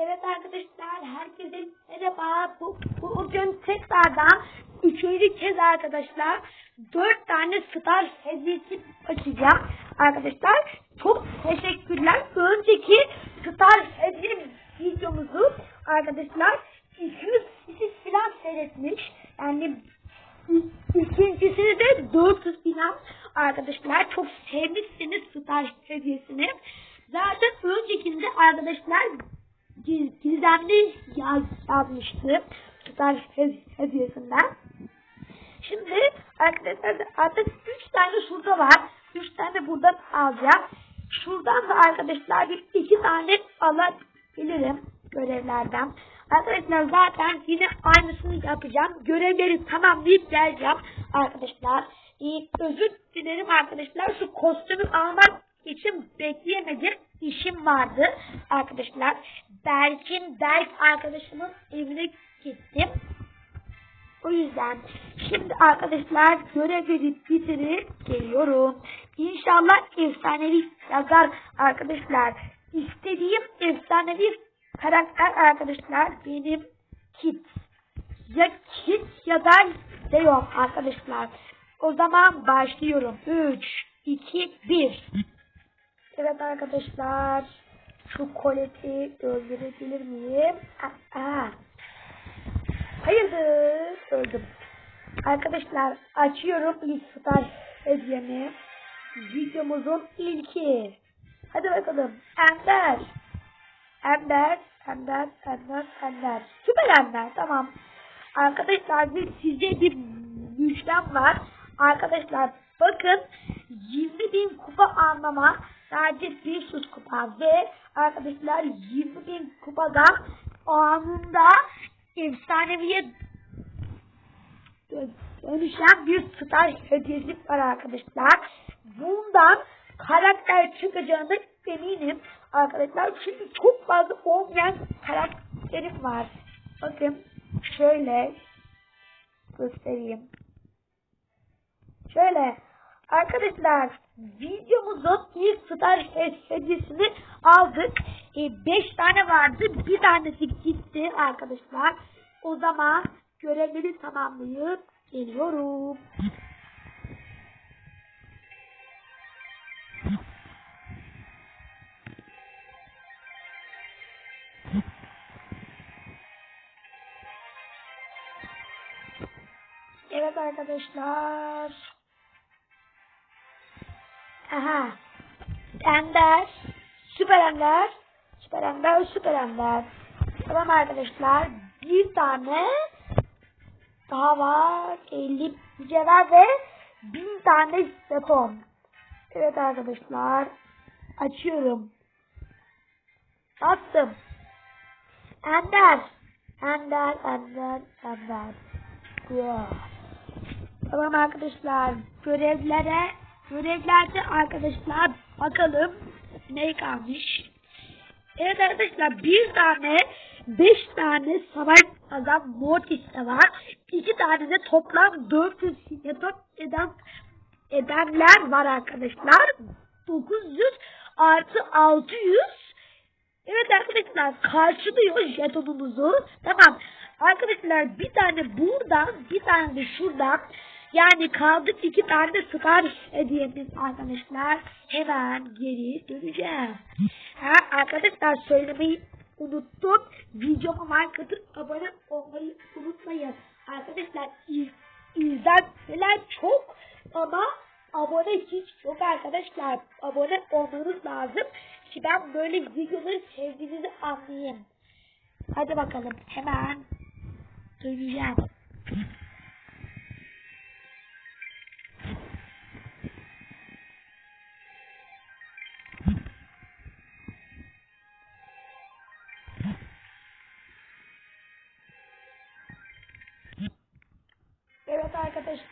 Evet arkadaşlar herkese merhaba. Bu, bugün tekrardan üçüncü kez arkadaşlar dört tane star hediyesi açacağım. Arkadaşlar çok teşekkürler. Önceki star hediye videomuzu arkadaşlar 200 kişi filan seyretmiş. Yani İkincisini de 400 binan arkadaşlar çok sevmişsiniz star hediyesini. Zaten öncekinde arkadaşlar gizemli yaz, yazmıştı star hed- hediyesinden. Şimdi arkadaşlar artık 3 tane şurada var. 3 tane buradan alacağım. Şuradan da arkadaşlar bir iki tane alabilirim görevlerden. Arkadaşlar zaten yine aynısını yapacağım. Görevleri tamamlayıp geleceğim arkadaşlar. Ee, özür dilerim arkadaşlar. Şu kostümü almak için bekleyemedim. İşim vardı arkadaşlar. Berk'in Berk arkadaşımın evine gittim. O yüzden şimdi arkadaşlar görevleri bitirip geliyorum. İnşallah efsanevi yazar arkadaşlar. İstediğim efsanevi karakter arkadaşlar benim Kit. Ya Kit ya da Leon arkadaşlar. O zaman başlıyorum. 3, 2, 1. Evet arkadaşlar. Şu koleti öldürebilir miyim? Aa, Hayırdır? Öldüm. Arkadaşlar açıyorum ilk star hediyemi. Videomuzun ilki. Hadi bakalım. Ender. Ender. Ender. Ender. Ender. Süper Ender. Tamam. Arkadaşlar bir size bir müjdem var. Arkadaşlar bakın 20 bin kupa anlama sadece 500 kupa ve arkadaşlar 20 bin kupada anında efsaneviye dönüşen bir star hediyesi var arkadaşlar. Bundan karakter çıkacağına eminim arkadaşlar. Çünkü çok fazla olmayan karakterim var. Bakın şöyle göstereyim. Şöyle arkadaşlar videomuzun ilk star hediyesini aldık. 5 tane vardı. Bir tanesi gitti arkadaşlar. O zaman görevleri tamamlayıp geliyorum. Evet arkadaşlar. Aha. Ender. Süper Ender. Süper Ender, Süper Ender. Tamam arkadaşlar. Bir tane daha var. 50 mücevher ve 1000 tane beton. Evet arkadaşlar. Açıyorum. Attım. Ender. Ender, Ender, Ender. Wow. Tamam arkadaşlar. Görevlere görevlerde arkadaşlar bakalım ne kalmış. Evet arkadaşlar bir tane beş tane savaş adam Mortis'te var. İki tane de toplam 400 jeton eden edenler var arkadaşlar. 900 artı 600 Evet arkadaşlar karşılıyor jetonumuzu. Tamam. Arkadaşlar bir tane buradan bir tane de şuradan yani kaldı iki tane star hediyemiz arkadaşlar. Hemen geri döneceğim. Ha arkadaşlar söylemeyi unuttum. Videoma like atıp abone olmayı unutmayın. Arkadaşlar iz, izlenmeler çok ama abone hiç yok arkadaşlar. Abone olmanız lazım ki ben böyle videoları sevdiğinizi anlayayım. Hadi bakalım hemen döneceğim.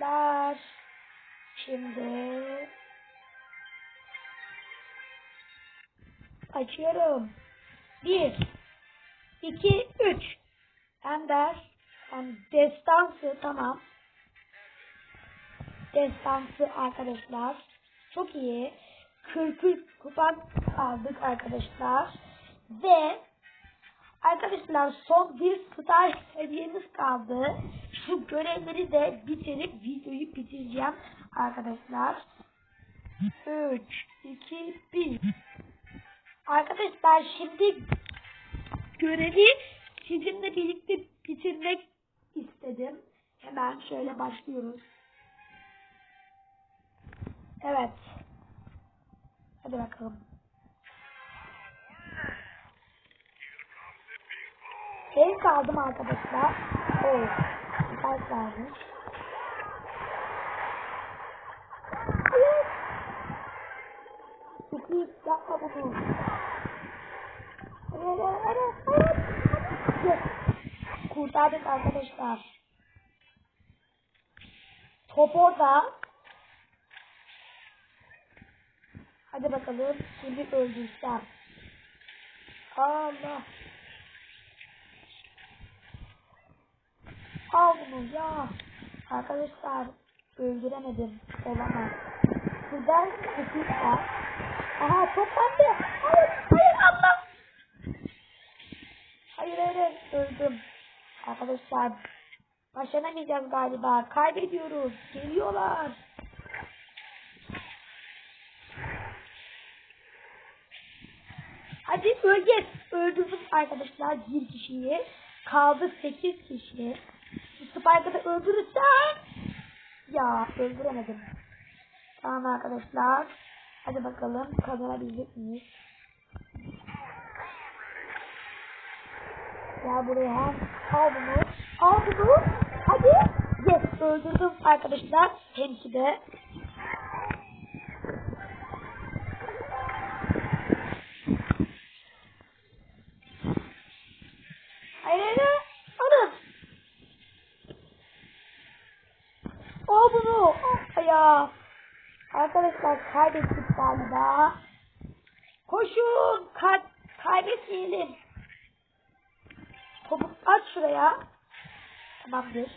Arkadaşlar. Şimdi açıyorum. Bir, iki, üç. Ender. Yani destansı tamam. Destansı arkadaşlar. Çok iyi. 43 kupa aldık arkadaşlar. Ve arkadaşlar son bir star hediyemiz kaldı. Şu görevleri de bitirip videoyu bitireceğim arkadaşlar. 3, 2, 1. Arkadaşlar şimdi görevi sizinle birlikte bitirmek istedim. Hemen şöyle başlıyoruz. Evet. Hadi bakalım. El kaldım arkadaşlar. Oo. Vermiş. Hayır. Sıkıyıp yapma bunu. Evet, evet, evet, evet. Kurtardık arkadaşlar. Top orada. Hadi bakalım. Şimdi öldürsem. Allah. Al bunu ya. Arkadaşlar öldüremedim. Olamaz. Buradan sıkıntı var. Aha top bende. Hayır hayır Allah. Hayır hayır öldüm. Arkadaşlar başaramayacağız galiba. Kaybediyoruz. Geliyorlar. Hadi öleceğiz. Öldürdüm arkadaşlar bir kişiyi. Kaldı 8 kişi. Spike'ı öldürürsem ya öldüremedim. Tamam arkadaşlar. Hadi bakalım kazanabilecek miyiz? Gel buraya. Al bunu. Al bunu. Hadi. Yes öldürdüm arkadaşlar. Hemki de. Al bunu. Ah ya. Arkadaşlar kaybettik galiba. Koşun. Kay kaybetmeyelim. Topu at şuraya. Tamamdır.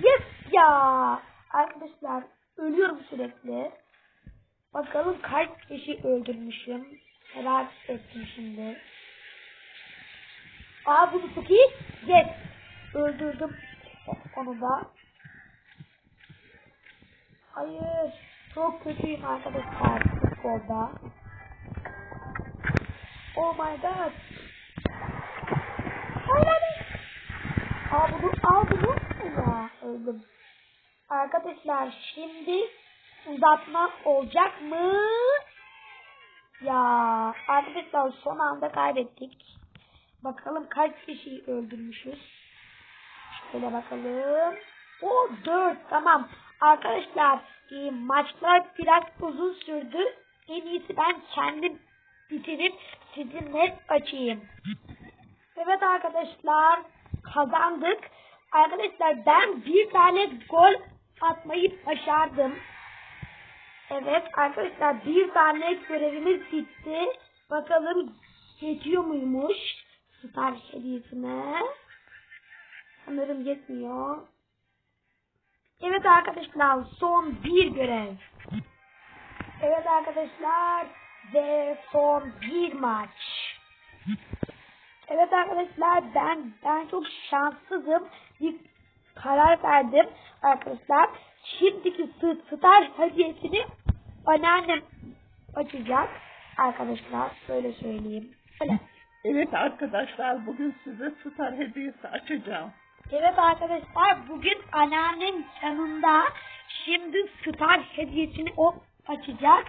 Yes ya. Arkadaşlar ölüyorum sürekli. Bakalım kaç kişi öldürmüşüm. Merak ettim şimdi. Aa bunu çok iyi. Yes. Öldürdüm onu da. Hayır. Çok kötüyüm arkadaşlar futbolda. Oh my god. Hayır. Al bunu al bunu. Ya öldüm. Arkadaşlar şimdi uzatma olacak mı? Ya arkadaşlar son anda kaybettik. Bakalım kaç kişiyi öldürmüşüz. Şöyle bakalım. O 4 tamam. Arkadaşlar e, maçlar biraz uzun sürdü. En iyisi ben kendim bitirip sizinle açayım. Evet arkadaşlar kazandık. Arkadaşlar ben bir tane gol atmayı başardım. Evet arkadaşlar bir tane görevimiz bitti. Bakalım yetiyor muymuş star hediyesine. Sanırım yetmiyor. Evet arkadaşlar son bir görev. Evet arkadaşlar ve son bir maç. Evet arkadaşlar ben ben çok şanssızım. Bir karar verdim arkadaşlar. Şimdiki star hediyesini anneannem açacak. Arkadaşlar böyle söyleyeyim. Öyle. Evet arkadaşlar bugün size star hediyesi açacağım. Evet arkadaşlar bugün anneannem yanında şimdi star hediyesini o açacak.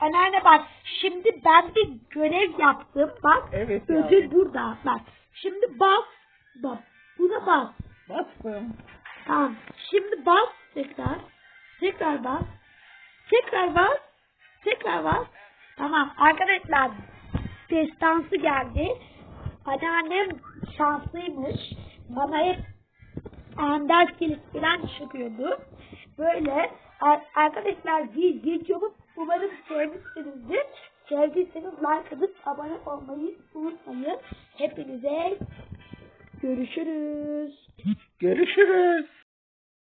Anneanne bak şimdi ben bir görev yaptım. Bak Evet ödül burada. Bak şimdi bas. Bak buna bas. Bastım. tamam şimdi bas. Tekrar tekrar bas. Tekrar bas. Tekrar bas. Tamam arkadaşlar destansı geldi. Anneannem şanslıymış bana hep ender kilit falan çıkıyordu. Böyle ar- arkadaşlar bir videomu umarım sevmişsinizdir. Sevdiyseniz like atıp abone olmayı unutmayın. Hepinize görüşürüz. Görüşürüz.